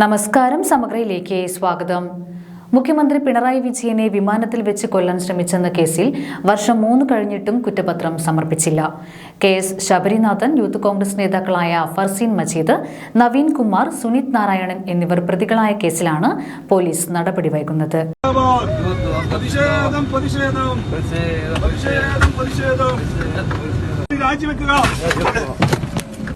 നമസ്കാരം സമഗ്രയിലേക്ക് സ്വാഗതം. മുഖ്യമന്ത്രി പിണറായി വിജയനെ വിമാനത്തിൽ വെച്ച് കൊല്ലാൻ ശ്രമിച്ചെന്ന കേസിൽ വർഷം മൂന്ന് കഴിഞ്ഞിട്ടും കുറ്റപത്രം സമർപ്പിച്ചില്ല. K S Sabarinathan youth Congress നേതാക്കളായ ഫർസീൻ മജീദ് നവീൻ കുമാർ സുനിത് നാരായണൻ എന്നിവർ പ്രതികളായ കേസിലാണ് പോലീസ് നടപടി വൈകുന്നത്. രാജിവെക്കുക.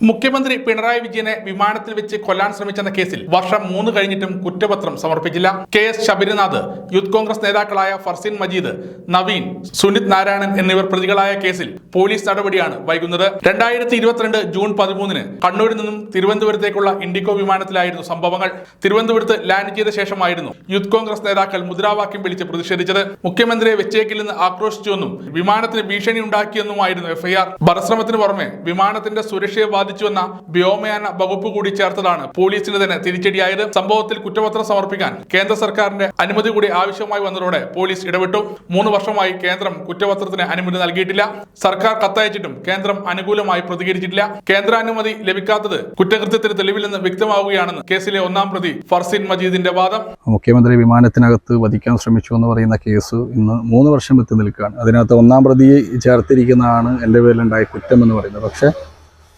മുഖ്യമന്ത്രി പിണറായി വിജയനെ വിമാനത്തിൽ വെച്ച് കൊല്ലാൻ ശ്രമിച്ചെന്ന കേസിൽ വർഷം മൂന്ന് കഴിഞ്ഞിട്ടും കുറ്റപത്രം സമർപ്പിച്ചില്ല. K S Sabarinath youth Congress നേതാക്കളായ ഫർസിൻ മജീദ് നവീൻ സുനിത് നാരായണൻ എന്നിവർ പ്രതികളായ കേസിൽ പോലീസ് നടപടിയാണ് വൈകുന്നത്. രണ്ടായിരത്തി ഇരുപത്തിരണ്ട് ജൂൺ പതിമൂന്നിന് കണ്ണൂരിൽ നിന്നും തിരുവനന്തപുരത്തേക്കുള്ള ഇൻഡിക്കോ വിമാനത്തിലായിരുന്നു സംഭവങ്ങൾ. തിരുവനന്തപുരത്ത് ലാൻഡ് ചെയ്ത ശേഷമായിരുന്നു യൂത്ത് കോൺഗ്രസ് നേതാക്കൾ മുദ്രാവാക്യം വിളിച്ച് പ്രതിഷേധിച്ചത്. മുഖ്യമന്ത്രിയെ വെച്ചേക്കില്ലെന്ന് ആക്രോശിച്ചുവെന്നും വിമാനത്തിന് ഭീഷണി ഉണ്ടാക്കിയെന്നുമായിരുന്നു എഫ്ഐആർ ഭരശ്രമത്തിന് പുറമെ വിമാനത്തിന്റെ സുരക്ഷയെ ബാധിച്ചുവെന്ന വ്യോമയാന വകുപ്പ് കൂടി ചേർത്തതാണ് പോലീസിന് തന്നെ തിരിച്ചടിയായത്. സംഭവത്തിൽ കുറ്റപത്രം സമർപ്പിക്കാൻ കേന്ദ്ര സർക്കാരിന്റെ അനുമതി കൂടി ആവശ്യമായി വന്നതോടെ പോലീസ് ഇടപെട്ടു. മൂന്ന് വർഷമായി കേന്ദ്രം കുറ്റപത്രത്തിന് അനുമതി നൽകിയിട്ടില്ല. സർക്കാർ കത്തയച്ചിട്ടും കേന്ദ്രം അനുകൂലമായി പ്രതികരിച്ചിട്ടില്ല. കേന്ദ്രാനുമതി ലഭിക്കാത്തത് കുറ്റകൃത്യത്തിന് തെളിവില്ലെന്ന് വ്യക്തമാവുകയാണെന്ന് കേസിലെ ഒന്നാം പ്രതി ഫർസിൻ മജീദിന്റെ വാദം. മുഖ്യമന്ത്രി വിമാനത്തിനകത്ത് വധിക്കാൻ ശ്രമിച്ചു എന്ന് പറയുന്ന കേസ് ഇന്ന് മൂന്ന് വർഷം എത്തി നിൽക്കുകയാണ്. അതിനകത്ത് ഒന്നാം പ്രതിയെ ചേർത്തിരിക്കുന്നതാണ് എന്റെ പേരിലുണ്ടായ കുറ്റം എന്ന് പറയുന്നത്. പക്ഷേ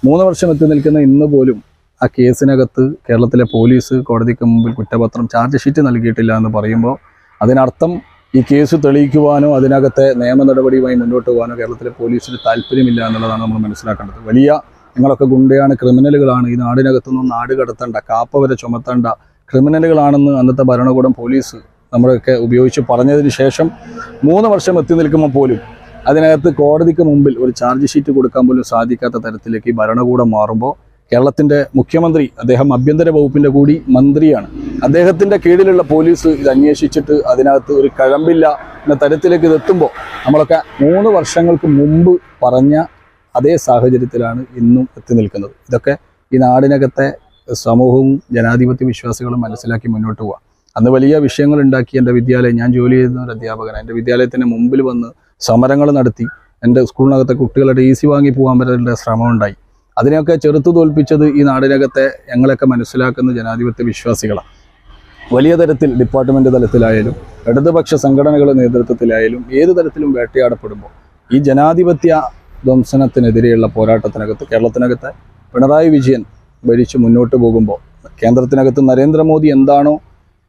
മൂന്ന് വർഷം എത്തി നിൽക്കുന്ന ഇന്ന് പോലും ആ കേസിനകത്ത് കേരളത്തിലെ പോലീസ് കോടതിക്ക് മുമ്പിൽ കുറ്റപത്രം ചാർജ് ഷീറ്റ് നൽകിയിട്ടില്ല എന്ന് പറയുമ്പോൾ അതിനർത്ഥം ഈ കേസ് തെളിയിക്കുവാനോ അതിനകത്തെ നിയമ നടപടിയുമായി മുന്നോട്ട് പോകാനോ കേരളത്തിലെ പോലീസിന് താല്പര്യമില്ല എന്നുള്ളതാണ് നമ്മൾ മനസ്സിലാക്കേണ്ടത്. വലിയ ഞങ്ങളൊക്കെ ഗുണ്ടയാണ് ക്രിമിനലുകളാണ്. ഈ നാടിനകത്തു നിന്നും നാട് കടത്തേണ്ട കാപ്പ വരെ ചുമത്തേണ്ട ക്രിമിനലുകളാണെന്ന് അന്നത്തെ ഭരണകൂടം പോലീസ് നമ്മളൊക്കെ ഉപയോഗിച്ച് പറഞ്ഞതിന് ശേഷം മൂന്ന് വർഷം എത്തി നിൽക്കുമ്പോൾ പോലും അതിനകത്ത് കോടതിക്ക് മുമ്പിൽ ഒരു ചാർജ് ഷീറ്റ് കൊടുക്കാൻ പോലും സാധിക്കാത്ത തരത്തിലേക്ക് ഈ ഭരണകൂടം മാറുമ്പോൾ കേരളത്തിന്റെ മുഖ്യമന്ത്രി അദ്ദേഹം ആഭ്യന്തര വകുപ്പിന്റെ കൂടി മന്ത്രിയാണ്. അദ്ദേഹത്തിന്റെ കീഴിലുള്ള പോലീസ് ഇത് അന്വേഷിച്ചിട്ട് അതിനകത്ത് ഒരു കഴമ്പില്ല എന്ന തരത്തിലേക്ക് ഇത് എത്തുമ്പോൾ നമ്മളൊക്കെ മൂന്ന് വർഷങ്ങൾക്ക് മുമ്പ് പറഞ്ഞ അതേ സാഹചര്യത്തിലാണ് ഇന്നും എത്തി നിൽക്കുന്നത്. ഇതൊക്കെ ഈ നാടിനകത്തെ സമൂഹവും ജനാധിപത്യ വിശ്വാസികളും മനസ്സിലാക്കി മുന്നോട്ട് പോവാം. അന്ന് വലിയ വിഷയങ്ങൾ ഉണ്ടാക്കി എന്റെ വിദ്യാലയം. ഞാൻ ജോലി ചെയ്യുന്ന ഒരു അധ്യാപകൻ എന്റെ വിദ്യാലയത്തിന് മുമ്പിൽ വന്ന് സമരങ്ങൾ നടത്തി. എന്റെ സ്കൂളിനകത്തെ കുട്ടികളുടെ ഈസി വാങ്ങി പോകാൻ വരേണ്ട ശ്രമമുണ്ടായി അതിനെയൊക്കെ ചെറുത്തു തോൽപ്പിച്ചത് ഈ നാടിനകത്തെ ഞങ്ങളൊക്കെ മനസ്സിലാക്കുന്ന ജനാധിപത്യ വിശ്വാസികളാണ്. വലിയ തരത്തിൽ ഡിപ്പാർട്ട്മെന്റ് തലത്തിലായാലും ഇടതുപക്ഷ സംഘടനകളുടെ നേതൃത്വത്തിലായാലും ഏത് തരത്തിലും വേട്ടയാടപ്പെടുമ്പോൾ ഈ ജനാധിപത്യ ധ്വംസനത്തിനെതിരെയുള്ള പോരാട്ടത്തിനകത്ത് കേരളത്തിനകത്തെ പിണറായി വിജയൻ ഭരിച്ചു മുന്നോട്ട് പോകുമ്പോൾ കേന്ദ്രത്തിനകത്ത് നരേന്ദ്രമോദി എന്താണോ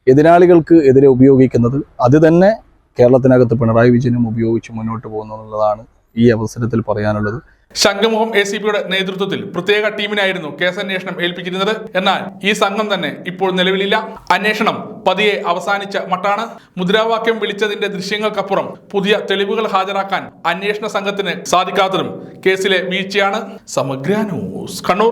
എതിരാളികൾക്ക് എതിരെ ഉപയോഗിക്കുന്നത് അത് തന്നെ കേരളത്തിനകത്ത് പിണറായി വിജയനും ഉപയോഗിച്ച് മുന്നോട്ട് പോകുന്നു എന്നുള്ളതാണ് ഈ അവസരത്തിൽ പറയാനുള്ളത്. ശംഖുമുഖം എ സി പിയുടെ നേതൃത്വത്തിൽ പ്രത്യേക ടീമിനായിരുന്നു കേസന്വേഷണം ഏൽപ്പിച്ചിരുന്നത്. എന്നാൽ ഈ സംഘം തന്നെ ഇപ്പോൾ നിലവിലില്ല. അന്വേഷണം പതിയെ അവസാനിച്ച മട്ടാണ്. മുദ്രാവാക്യം വിളിച്ചതിന്റെ ദൃശ്യങ്ങൾക്കപ്പുറം പുതിയ തെളിവുകൾ ഹാജരാക്കാൻ അന്വേഷണ സംഘത്തിന് സാധിക്കാത്തതും കേസിലെ വീഴ്ചയാണ്. സമഗ്ര ന്യൂസ് കണ്ണൂർ.